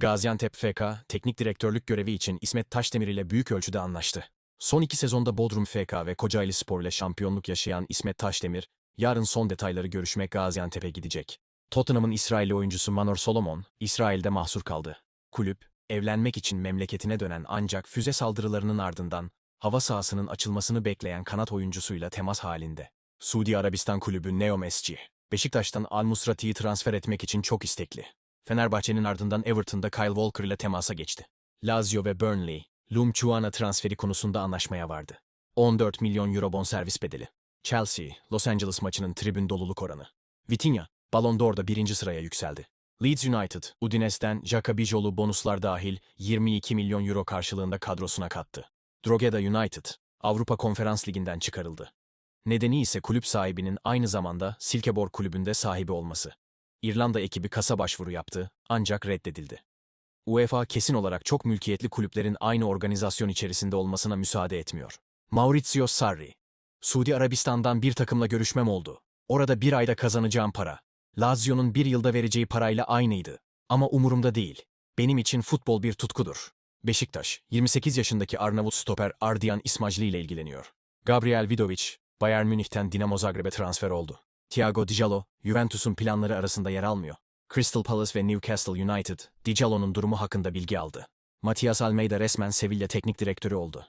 Gaziantep FK, teknik direktörlük görevi için İsmet Taşdemir ile büyük ölçüde anlaştı. Son iki sezonda Bodrum FK ve Kocaeli Spor ile şampiyonluk yaşayan İsmet Taşdemir, yarın son detayları görüşmek Gaziantep'e gidecek. Tottenham'ın İsrailli oyuncusu Manor Solomon, İsrail'de mahsur kaldı. Kulüp, evlenmek için memleketine dönen ancak füze saldırılarının ardından hava sahasının açılmasını bekleyen kanat oyuncusuyla temas halinde. Suudi Arabistan kulübü Neom SC, Beşiktaş'tan Al Musrati'yi transfer etmek için çok istekli. Fenerbahçe'nin ardından Everton'da Kyle Walker ile temasa geçti. Lazio ve Burnley, Lum Chuana transferi konusunda anlaşmaya vardı. 14 milyon euro bonservis bedeli. Chelsea, Los Angeles maçının tribün doluluk oranı. Vitinha, Ballon d'Or'da birinci sıraya yükseldi. Leeds United, Udinese'den Jaka bonuslar dahil 22 milyon euro karşılığında kadrosuna kattı. Drogheda United, Avrupa Konferans Ligi'nden çıkarıldı. Nedeni ise kulüp sahibinin aynı zamanda Silkeborg kulübünde sahibi olması. İrlanda ekibi kasa başvuru yaptı ancak reddedildi. UEFA kesin olarak çok mülkiyetli kulüplerin aynı organizasyon içerisinde olmasına müsaade etmiyor. Maurizio Sarri. Suudi Arabistan'dan bir takımla görüşmem oldu. Orada bir ayda kazanacağım para. Lazio'nun bir yılda vereceği parayla aynıydı. Ama umurumda değil. Benim için futbol bir tutkudur. Beşiktaş, 28 yaşındaki Arnavut stoper Ardian İsmacli ile ilgileniyor. Gabriel Vidovic, Bayern Münih'ten Dinamo Zagreb'e transfer oldu. Thiago Dijalo, Juventus'un planları arasında yer almıyor. Crystal Palace ve Newcastle United, Dijalo'nun durumu hakkında bilgi aldı. Matias Almeida resmen Sevilla teknik direktörü oldu.